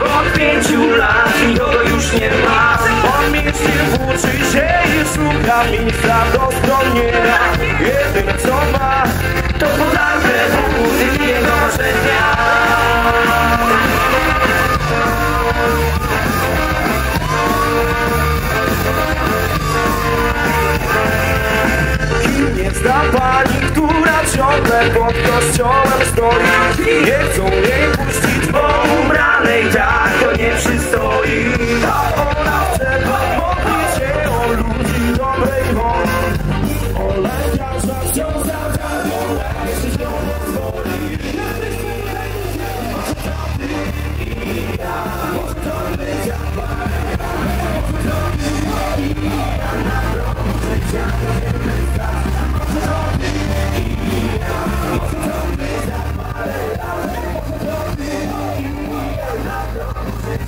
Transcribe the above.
Od pięciu lat nikogo już nie ma. On milczy, włóczy się i szuka miejsca do schronienia Jedyne co ma To podarte buty i jego marzenia pani, która ciągle pod kościołem stoi? Nie chcą